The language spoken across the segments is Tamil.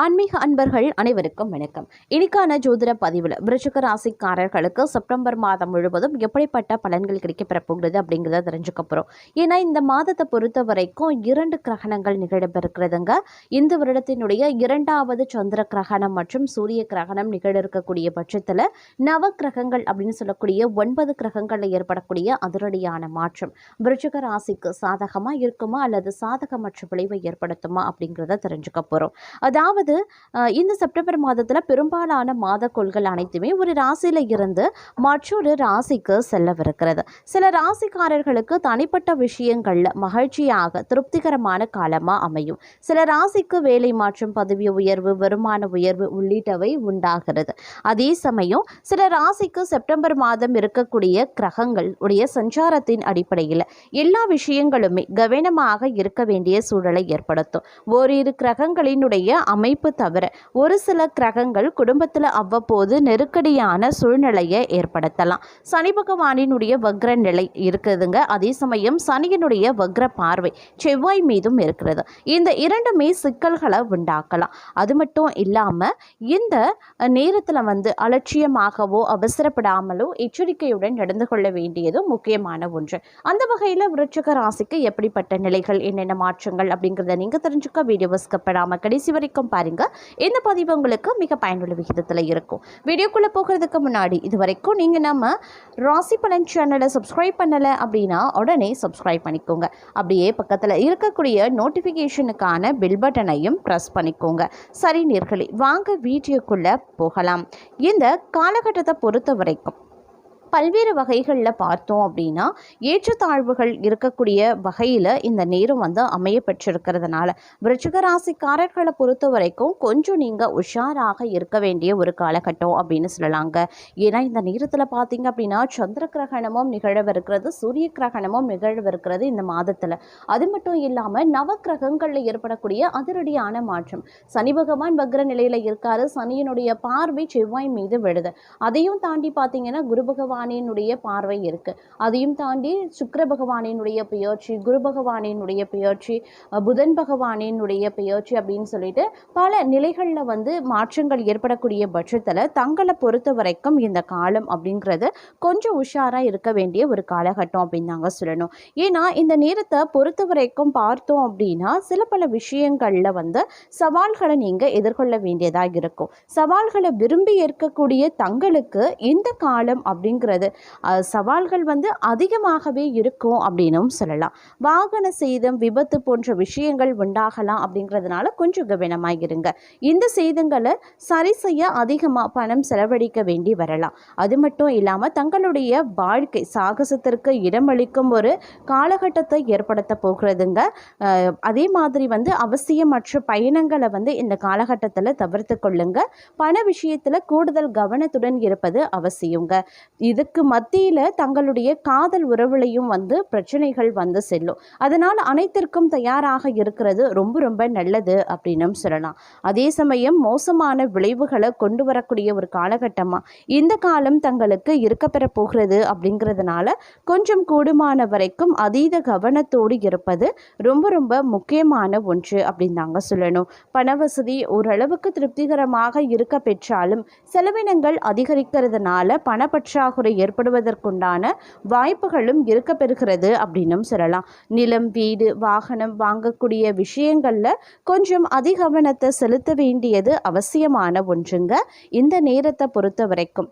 ஆன்மீக அன்பர்கள் அனைவருக்கும் வணக்கம். இனிக்கான ஜோதிட பதிவில் விருச்சிக ராசிக்காரர்களுக்கு செப்டம்பர் மாதம் முழுவதும் எப்படிப்பட்ட பலன்கள் கிடைக்கப்பெற போகிறது அப்படிங்கிறத தெரிஞ்சுக்க போகிறோம் ஏன்னா இந்த மாதத்தை பொறுத்த வரைக்கும் இரண்டு கிரகணங்கள் நிகழப்பெறுக்கிறதுங்க இந்த வருடத்தினுடைய இரண்டாவது சந்திர கிரகணம் மற்றும் சூரிய கிரகணம் நிகழ இருக்கக்கூடிய பட்சத்தில் நவ கிரகங்கள் அப்படின்னு சொல்லக்கூடிய ஒன்பது கிரகங்களில் ஏற்படக்கூடிய அதிரடியான மாற்றம் விருச்சிக ராசிக்கு சாதகமாக இருக்குமா அல்லது சாதகமற்ற விளைவை ஏற்படுத்துமா அப்படிங்கிறத தெரிஞ்சுக்க போகிறோம் அதாவது அதாவது இந்த செப்டம்பர் மாதத்தில் பெரும்பாலான மாதக்கோள்கள் அனைத்துமே ஒரு ராசியில் இருந்து மற்றொரு ராசிக்கு செல்லவிருக்கிறது. சில ராசிக்காரர்களுக்கு தனிப்பட்ட விஷயங்களில் மகிழ்ச்சியாக திருப்திகரமான காலமாக அமையும். சில ராசிக்கு வேலை மாற்றம் பதவி உயர்வு வருமான உயர்வு உள்ளிட்டவை உண்டாகிறது. அதே சமயம் சில ராசிக்கு செப்டம்பர் மாதம் இருக்கக்கூடிய கிரகங்கள் உடைய சஞ்சாரத்தின் அடிப்படையில் எல்லா விஷயங்களுமே கவனமாக இருக்க வேண்டிய சூழலை ஏற்படுத்தும். ஓரிரு கிரகங்களினுடைய அமைப்பு தவிர ஒரு சில கிரகங்கள் குடும்பத்தில் அவ்வப்போது நெருக்கடியான சூழ்நிலையை ஏற்படுத்தலாம். சனி பகவானினுடைய வக்ர நிலை இருக்குதுங்க. அதே சமயம் சனியினுடைய வக்ர பார்வை செவ்வாய் மீதும் இருக்கிறது. இந்த இரண்டுமே சிக்கல்களை உண்டாக்கலாம். அது மட்டும் இல்லாமல் இந்த நேரத்தில் வந்து அலட்சியமாகவோ அவசரப்படாமலோ எச்சரிக்கையுடன் நடந்து கொள்ள வேண்டியது முக்கியமான ஒன்று. அந்த வகையில் விருட்சக ராசிக்கு எப்படிப்பட்ட நிலைகள் என்னென்ன மாற்றங்கள் அப்படிங்கிறத நீங்கள் தெரிஞ்சுக்க வீடியோ ஸ்கப்படாமல் கடைசி வரைக்கும் பாருங்க. இந்த பதிவு உங்களுக்கு மிக பயனுள்ள விகிதத்தில் இருக்கும். வீடியோக்குள்ளே போகிறதுக்கு முன்னாடி இது வரைக்கும் நீங்கள் நம்ம ராசி பலன் சேனலை சப்ஸ்கிரைப் பண்ணலை அப்படின்னா உடனே சப்ஸ்கிரைப் பண்ணிக்கோங்க. அப்படியே பக்கத்தில் இருக்கக்கூடிய நோட்டிஃபிகேஷனுக்கான பில் பட்டனையும் ப்ரெஸ் பண்ணிக்கோங்க. சரி நேர்களே வாங்க வீடியோக்குள்ளே போகலாம். இந்த காலகட்டத்தை பொறுத்த வரைக்கும் பல்வேறு வகைகளில் பார்த்தோம் அப்படின்னா ஏற்றத்தாழ்வுகள் இருக்கக்கூடிய வகையில் இந்த நேரம் வந்து அமைய பெற்றிருக்கிறதுனால விருச்சிக ராசிக்காரர்களை பொறுத்த வரைக்கும் கொஞ்சம் நீங்கள் உஷாராக இருக்க வேண்டிய ஒரு காலகட்டம் அப்படின்னு சொல்லலாங்க. ஏன்னா இந்த நேரத்தில் பார்த்தீங்க அப்படின்னா சந்திர கிரகணமும் நிகழவிருக்கிறது சூரிய கிரகணமும் நிகழவிருக்கிறது இந்த மாதத்தில். அது மட்டும் இல்லாமல் நவ கிரகங்களில் ஏற்படக்கூடிய அதிரடியான மாற்றம். சனி பகவான் வக்ர நிலையில் இருக்காரு. சனியினுடைய பார்வை செவ்வாய் மீது விழுது. அதையும் தாண்டி பார்த்தீங்கன்னா குரு பகவானினுடைய பார்வை இருக்கு. அதையும் தாண்டி சுக்கர பகவானினுடைய பெயர்ச்சி குரு பகவானினுடைய பெயர்ச்சி புதன் பகவானினுடைய பெயர்ச்சி அப்படின்னு சொல்லிட்டு பல நிலைகளில் வந்து மாற்றங்கள் ஏற்படக்கூடிய பட்சத்தில் தங்களை பொறுத்த வரைக்கும் இந்த காலம் அப்படிங்கிறது கொஞ்சம் உஷாராக இருக்க வேண்டிய ஒரு காலகட்டம் அப்படின்னு நாங்கள் சொல்லணும். ஏன்னா இந்த நேரத்தை பொறுத்த வரைக்கும் பார்த்தோம் அப்படின்னா சில பல விஷயங்களில் வந்து சவால்களை நீங்கள் எதிர்கொள்ள வேண்டியதாக இருக்கும். சவால்களை விரும்பி ஏற்கக்கூடிய தங்களுக்கு இந்த காலம் அப்படிங்கிறது அஹ், சவால்கள் வந்து அதிகமாகவே இருக்கும் அப்படின்னும் சொல்லலாம். வாகன சேதம் விபத்து போன்ற விஷயங்கள் உண்டாகலாம் அப்படிங்கிறதுனால கொஞ்சம் கவனமாக இருங்க. இந்த சேதங்களை சரி செய்ய அதிகமாக பணம் செலவழிக்க வேண்டி வரலாம். அது மட்டும் இல்லாமல் தங்களுடைய வாழ்க்கை சாகசத்திற்கு இடமளிக்கும் ஒரு காலகட்டத்தை ஏற்படுத்த போகிறதுங்க. அதே மாதிரி வந்து அவசியமற்ற பயணங்களை வந்து இந்த காலகட்டத்தில் தவிர்த்து கொள்ளுங்க. பண விஷயத்தில் கூடுதல் கவனத்துடன் இருப்பது அவசியங்க இதுக்கு மத்தியில் தங்களுடைய காதல் உறவுலையும் வந்து பிரச்சனைகள் வந்து செல்லும். அதனால் அனைத்திற்கும் தயாராக இருக்கிறது ரொம்ப ரொம்ப நல்லது அப்படின்னும் சொல்லலாம். அதே சமயம் மோசமான விளைவுகளை கொண்டு வரக்கூடிய ஒரு காலகட்டமாக இந்த காலம் தங்களுக்கு இருக்கப்பெற போகிறது அப்படிங்கிறதுனால கொஞ்சம் கூடுமான வரைக்கும் அதீத கவனத்தோடு இருப்பது ரொம்ப ரொம்ப முக்கியமான ஒன்று அப்படின்னு தாங்க சொல்லணும். பண வசதி ஓரளவுக்கு திருப்திகரமாக இருக்க பெற்றாலும் செலவினங்கள் அதிகரிக்கிறதுனால பணப்பற்றாக்குறை ஏற்படுவதற்குண்டான வாய்ப்புகளும் இருக்க பெறுகிறது அப்படின்னும் சொல்லலாம். நிலம் வீடு வாகனம் வாங்கக்கூடிய விஷயங்களில் கொஞ்சம் அதிகவனத்தை செலுத்த வேண்டியது அவசியமான ஒன்றுங்க. இந்த நேரத்தை பொறுத்த வரைக்கும்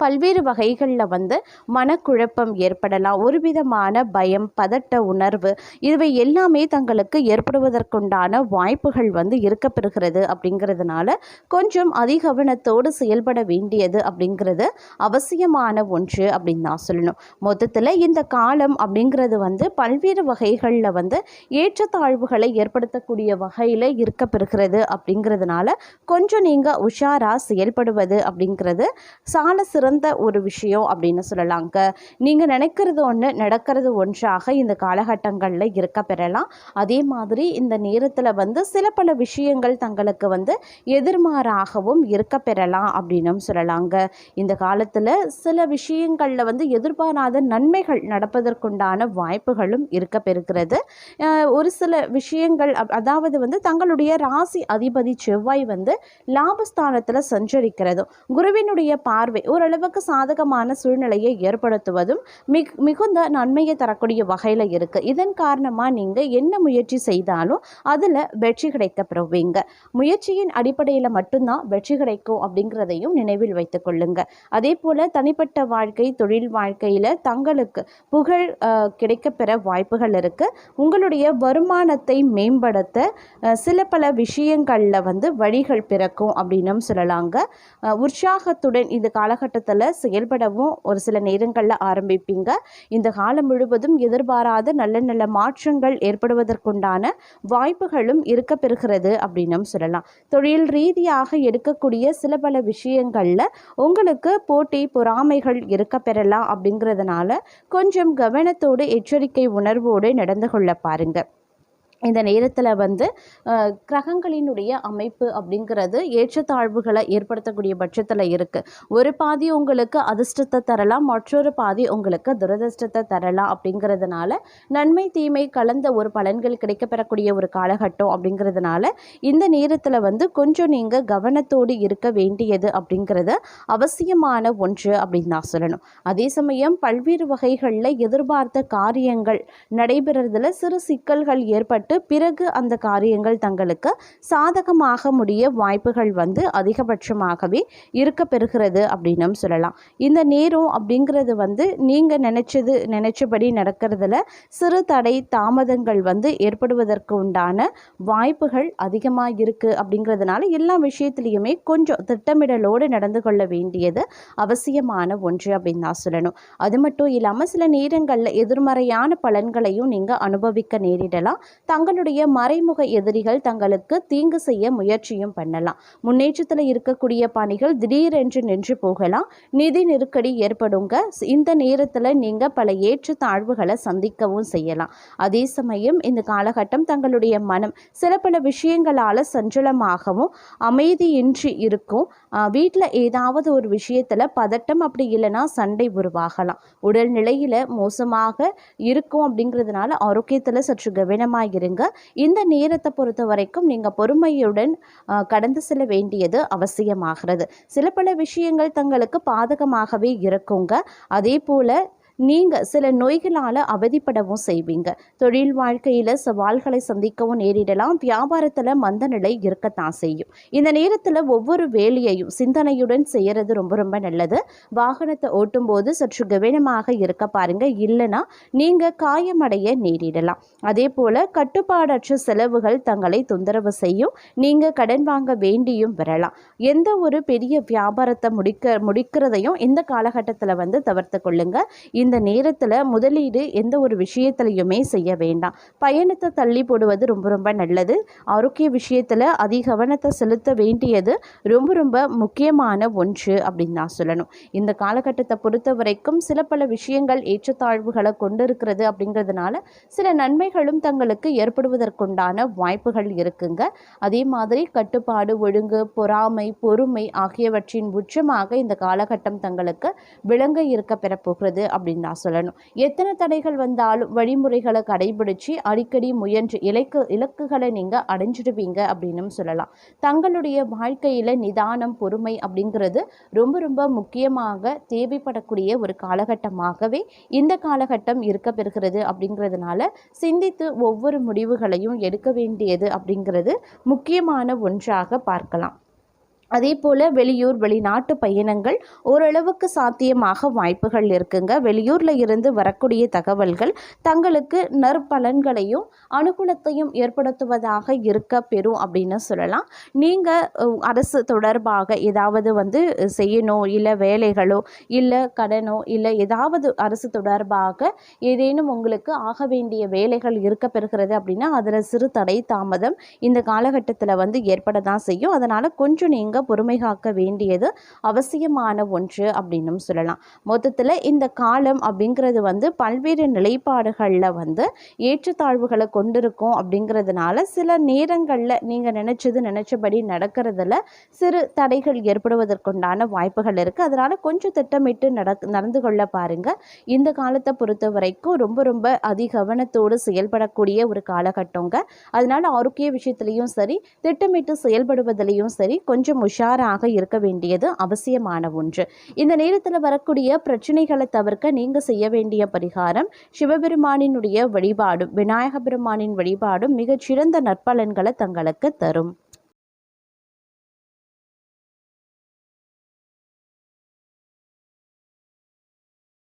பல்வேறு வகைகளில் வந்து மனக்குழப்பம் ஏற்படலாம். ஒரு விதமான பயம் பதட்ட உணர்வு இவை எல்லாமே தங்களுக்கு ஏற்படுவதற்குண்டான வாய்ப்புகள் வந்து இருக்கப்பெறுகிறது அப்படிங்கிறதுனால கொஞ்சம் அதிகவனத்தோடு செயல்பட வேண்டியது அப்படிங்கிறது அவசியமான ஒன்று அப்படின்னு நான் சொல்லணும். மொத்தத்தில் இந்த காலம் அப்படிங்கிறது வந்து பல்வேறு வகைகளில் வந்து ஏற்றத்தாழ்வுகளை ஏற்படுத்தக்கூடிய வகையில் இருக்கப்பெறுகிறது அப்படிங்கிறதுனால கொஞ்சம் நீங்கள் உஷாராக செயல்படுவது அப்படிங்கிறது சால சிறந்த சிறந்த ஒரு விஷயம் அப்படின்னு சொல்லலாங்க நீங்கள் நினைக்கிறது ஒன்று நடக்கிறது ஒன்றாக இந்த காலகட்டங்களில் இருக்க பெறலாம். அதே மாதிரி இந்த நேரத்தில் வந்து சில பல விஷயங்கள் தங்களுக்கு வந்து எதிர்மாறாகவும் இருக்க பெறலாம் அப்படின்னும் சொல்லலாங்க இந்த காலத்தில் சில விஷயங்களில் வந்து எதிர்பாராத நன்மைகள் நடப்பதற்குண்டான வாய்ப்புகளும் இருக்க பெறுகிறது. ஒரு சில விஷயங்கள் அதாவது வந்து தங்களுடைய ராசி அதிபதி செவ்வாய் வந்து லாபஸ்தானத்தில் சஞ்சரிக்கிறதும் குருவினுடைய பார்வை ஓரளவு ஓரளவுக்கு சாதகமான சூழ்நிலையை ஏற்படுத்துவதும் மிக் மிகுந்த நன்மையை தரக்கூடிய வகையில் இருக்குது இதன் காரணமாக நீங்கள் என்ன முயற்சி செய்தாலும் அதில் வெற்றி கிடைக்க பெறுவீங்க. முயற்சியின் அடிப்படையில் மட்டும்தான் வெற்றி கிடைக்கும் அப்படிங்கிறதையும் நினைவில் வைத்துக் கொள்ளுங்க. அதே போல் தனிப்பட்ட வாழ்க்கை தொழில் வாழ்க்கையில் தங்களுக்கு புகழ் கிடைக்கப்பெற வாய்ப்புகள் இருக்குது உங்களுடைய வருமானத்தை மேம்படுத்த சில பல விஷயங்களில் வந்து வழிகள் பிறக்கும் அப்படின்னும் சொல்லலாங்க. உற்சாகத்துடன் இந்த காலகட்டத்தில் செயல்படவும் ஒரு சில நேரங்களில் ஆரம்பிப்பீங்க. இந்த காலம் முழுவதும் எதிர்பாராத நல்ல நல்ல மாற்றங்கள் ஏற்படுவதற்குண்டான வாய்ப்புகளும் இருக்க பெறுகிறது அப்படின்னும் சொல்லலாம். தொழில் ரீதியாக எடுக்கக்கூடிய சில பல விஷயங்களில் உங்களுக்கு போட்டி பொறாமைகள் இருக்க பெறலாம் அப்படிங்கிறதுனால கொஞ்சம் கவனத்தோடு எச்சரிக்கை உணர்வோடு நடந்து கொள்ள பாருங்கள் இந்த நேரத்தில் வந்து கிரகங்களினுடைய அமைப்பு அப்படிங்கிறது ஏற்றத்தாழ்வுகளை ஏற்படுத்தக்கூடிய பட்சத்தில் இருக்குது ஒரு பாதி உங்களுக்கு அதிர்ஷ்டத்தை தரலாம் மற்றொரு பாதி உங்களுக்கு துரதிர்ஷ்டத்தை தரலாம் அப்படிங்கிறதுனால நன்மை தீமை கலந்த ஒரு பலன்கள் கிடைக்கப்பெறக்கூடிய ஒரு காலகட்டம் அப்படிங்கிறதுனால இந்த நேரத்தில் வந்து கொஞ்சம் நீங்கள் கவனத்தோடு இருக்க வேண்டியது அப்படிங்கிறது அவசியமான ஒன்று அப்படின்னு நான் சொல்லணும். அதே சமயம் பல்வேறு வகைகளில் எதிர்பார்த்த காரியங்கள் நடைபெறதில் சிறு சிக்கல்கள் ஏற்பட்டு பிறகு அந்த காரியங்கள் தங்களுக்கு சாதகமாக முடிய வாய்ப்புகள் வந்து அதிகபட்சமாகவே இருக்க பெறுகிறது அப்படின்னும் சொல்லலாம். இந்த நேரம் அப்படிங்கிறது வந்து நீங்கள் நினச்சது நினச்சபடி நடக்கிறதுல சிறு தடை தாமதங்கள் வந்து ஏற்படுவதற்கு உண்டான வாய்ப்புகள் அதிகமாக இருக்குது அப்படிங்கிறதுனால எல்லா விஷயத்துலையுமே கொஞ்சம் திட்டமிடலோடு நடந்து கொள்ள வேண்டியது அவசியமான ஒன்று அப்படின்னு தான் சொல்லணும். அது மட்டும் இல்லாமல் சில நேரங்களில் எதிர்மறையான பலன்களையும் நீங்கள் அனுபவிக்க நேரிடலாம். தங்களுடைய மறைமுக எதிரிகள் தங்களுக்கு தீங்கு செய்ய முயற்சியும் பண்ணலாம். முன்னேற்றத்தில் இருக்கக்கூடிய பணிகள் திடீரென்று நின்று போகலாம். நிதி நெருக்கடி ஏற்படுங்க. இந்த நேரத்தில் நீங்கள் பல ஏற்ற தாழ்வுகளை சந்திக்கவும் செய்யலாம். அதே சமயம் இந்த காலகட்டம் தங்களுடைய மனம் சில பல விஷயங்களால் சஞ்சலமாகவும் அமைதியின்றி இருக்கும். வீட்டில் ஏதாவது ஒரு விஷயத்தில் பதட்டம் அப்படி இல்லைன்னா சண்டை உருவாகலாம். உடல் நிலையில் மோசமாக இருக்கும் அப்படிங்கிறதுனால ஆரோக்கியத்தில் சற்று கவனமாக இருங்க இந்த நேரத்தை பொறுத்த வரைக்கும் நீங்கள் பொறுமையுடன் கடந்து செல்ல வேண்டியது அவசியமாகிறது. சில பல விஷயங்கள் தங்களுக்கு பாதகமாகவே இருக்குங்க. அதே போல் நீங்கள் சில நோய்களால் அவதிப்படவும் செய்வீங்க. தொழில் வாழ்க்கையில் சவால்களை சந்திக்கவும் நேரிடலாம். வியாபாரத்தில் மந்த நிலை இருக்கத்தான் செய்யும். இந்த நேரத்தில் ஒவ்வொரு வேலையையும் சிந்தனையுடன் செய்கிறது ரொம்ப ரொம்ப நல்லது. வாகனத்தை ஓட்டும்போது சற்று கவனமாக இருக்க பாருங்க. இல்லைன்னா நீங்கள் காயமடைய நேரிடலாம். அதே போல் கட்டுப்பாடற்ற செலவுகள் தங்களை தொந்தரவு செய்யும். நீங்கள் கடன் வாங்க வேண்டியும் வரலாம். எந்த ஒரு பெரிய வியாபாரத்தை முடிக்க முடிக்கிறதையும் இந்த காலகட்டத்தில் வந்து தவிர்த்து கொள்ளுங்கள் இந்த இந்த நேரத்தில் முதலீடு எந்த ஒரு விஷயத்துலையுமே செய்ய வேண்டாம். பயணத்தை தள்ளி போடுவது ரொம்ப ரொம்ப நல்லது. ஆரோக்கிய விஷயத்தில் அதிக கவனத்தை செலுத்த வேண்டியது ரொம்ப ரொம்ப முக்கியமான ஒன்று அப்படின்னு நான் சொல்லணும். இந்த காலகட்டத்தை பொறுத்த வரைக்கும் சில பல விஷயங்கள் ஏற்றத்தாழ்வுகளை கொண்டு இருக்கிறது அப்படிங்கிறதுனால சில நன்மைகளும் தங்களுக்கு ஏற்படுவதற்குண்டான வாய்ப்புகள் இருக்குங்க. அதே மாதிரி கட்டுப்பாடு ஒழுங்கு பொறாமை பொறுமை ஆகியவற்றின் உச்சமாக இந்த காலகட்டம் தங்களுக்கு விளங்க இருக்க பெறப்போகிறது அப்படின்னு நான் சொல்லணும். எத்தனை தடைகள் வந்தாலும் வழிமுறைகளை கடைபிடிச்சு அடிக்கடி முயன்று இலக்கு இலக்குகளை நீங்கள் அடைஞ்சிடுவீங்க அப்படின்னும் சொல்லலாம். தங்களுடைய வாழ்க்கையில் நிதானம் பொறுமை அப்படிங்கிறது ரொம்ப ரொம்ப முக்கியமாக தேவைப்படக்கூடிய ஒரு காலகட்டமாகவே இந்த காலகட்டம் இருக்க பெறுகிறது அப்படிங்கிறதுனால சிந்தித்து ஒவ்வொரு முடிவுகளையும் எடுக்க வேண்டியது அப்படிங்கிறது முக்கியமான ஒன்றாக பார்க்கலாம். அதே போல் வெளியூர் வெளிநாட்டு பயணங்கள் ஓரளவுக்கு சாத்தியமாக வாய்ப்புகள் இருக்குங்க. வெளியூரில் இருந்து வரக்கூடிய தகவல்கள் தங்களுக்கு நற்பலன்களையும் அனுகூலத்தையும் ஏற்படுத்துவதாக இருக்க பெறும் அப்படின்னு சொல்லலாம். நீங்கள் அரசு தொடர்பாக ஏதாவது வந்து செய்யணும் இல்லை வேலைகளோ இல்லை கடனோ இல்லை ஏதாவது அரசு தொடர்பாக ஏதேனும் உங்களுக்கு ஆக வேண்டிய வேலைகள் இருக்க பெறுகிறது அப்படின்னா அதில் சிறு தடை தாமதம் இந்த காலகட்டத்தில் வந்து ஏற்பட தான் செய்யும். அதனால் கொஞ்சம் நீங்கள் பொறுமை காக்க வேண்டியது அவசியமான ஒன்று அப்படின்னும் சொல்லலாம். மொத்தத்தில் இந்த காலம் அப்படிங்கிறது வந்து பல்வேறு நிலைப்பாடுகளில் வந்து ஏற்றத்தாழ்வுகளை கொண்டிருக்கும் அப்படிங்கிறதுனால சில நேரங்களில் நீங்கள் நினச்சது நினச்சபடி நடக்கிறதுல சிறு தடைகள் ஏற்படுவதற்குண்டான வாய்ப்புகள் இருக்குது அதனால் கொஞ்சம் திட்டமிட்டு நடக் நடந்து கொள்ள பாருங்கள் இந்த காலத்தை பொறுத்த வரைக்கும் ரொம்ப ரொம்ப அதிகவனத்தோடு செயல்படக்கூடிய ஒரு காலகட்டங்க. அதனால் ஆரோக்கிய விஷயத்துலேயும் சரி திட்டமிட்டு செயல்படுவதிலையும் சரி கொஞ்சம் உஷாராக இருக்க வேண்டியது அவசியமான ஒன்று. இந்த நேரத்தில் வரக்கூடிய பிரச்சனைகளை தவிர்க்க நீங்கள் செய்ய வேண்டிய பரிகாரம் சிவபெருமானினுடைய வழிபாடும் விநாயக பெருமானின் வழிபாடும் மிகச்சிறந்த நற்பலன்களை தங்களுக்கு தரும்.